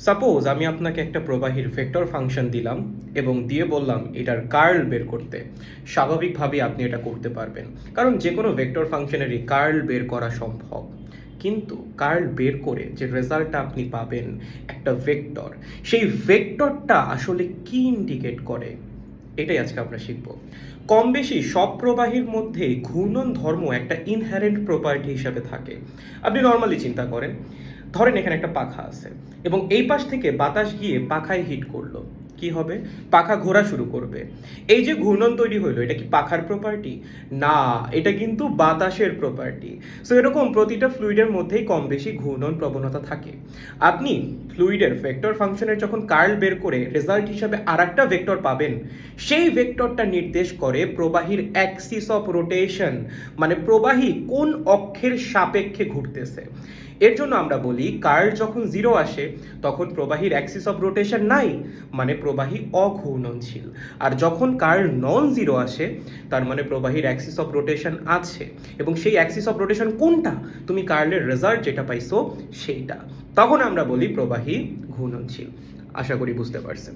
Suppose আমি আপনাকে একটা প্রবাহীর ভেক্টর ফাংশন দিলাম এবং দিয়ে বললাম এটার কার্ল বের করতে। স্বাভাবিকভাবে আপনি এটা করতে পারবেন। কারণ যে কোনো ভেক্টর ফাংশনেরই কার্ল বের করা সম্ভব। কিন্তু কার্ল বের করে যে রেজাল্টটা আপনি পাবেন একটা ভেক্টর সেই ভেক্টরটা আসলে কি ইন্ডিকেট করে? এটাই আজকে আমরা শিখব। কম বেশি সব প্রবাহীর মধ্যে ঘূর্ণন ধর্ম একটা ইনহারেন্ট প্রপার্টি হিসাবে থাকে। আপনি নর্মালি চিন্তা করেন ধরেন এখানে একটা পাখা আছে। এবং এই পাশ থেকে বাতাস গিয়ে পাখায় হিট করল। কি হবে? পাখা ঘোরা শুরু করবে। এই যে ঘূর্ণন তৈরি হলো এটা কি পাখার প্রপার্টি না, এটা কিন্তু বাতাসের প্রপার্টি সো এরকম প্রতিটা ফ্লুইডের মধ্যেই কম বেশি ঘূর্ণন প্রবণতা থাকে। আপনি ফ্লুইডের ভেক্টর ফাংশনের যখন কার্ল বের করে রেজাল্ট হিসাবে আর একটা ভেক্টর পাবেন, সেই ভেক্টরটা নির্দেশ করে প্রবাহীর অ্যাক্সিস অফ রোটেশন মানে প্রবাহী কোন অক্ষের সাপেক্ষে ঘুরতেছে। এর জন্য আমরা বলি কার্ল যখন জিরো আসে, তখন প্রবাহীর অ্যাক্সিস অফ রোটেশন নাই মানে প্রবাহী অঘূর্ণনশীল। আর যখন কার নন জিরো আসে, তার মানে প্রবাহীর অ্যাক্সিস অফ রোটেশন আছে। এবং সেই অ্যাক্সিস অফ রোটেশন কোনটা? তুমি কার্লের রেজাল্ট যেটা পাইছো, সেইটা। তখন আমরা বলি প্রবাহী ঘূর্ণনশীল। আশা করি বুঝতে পারছেন।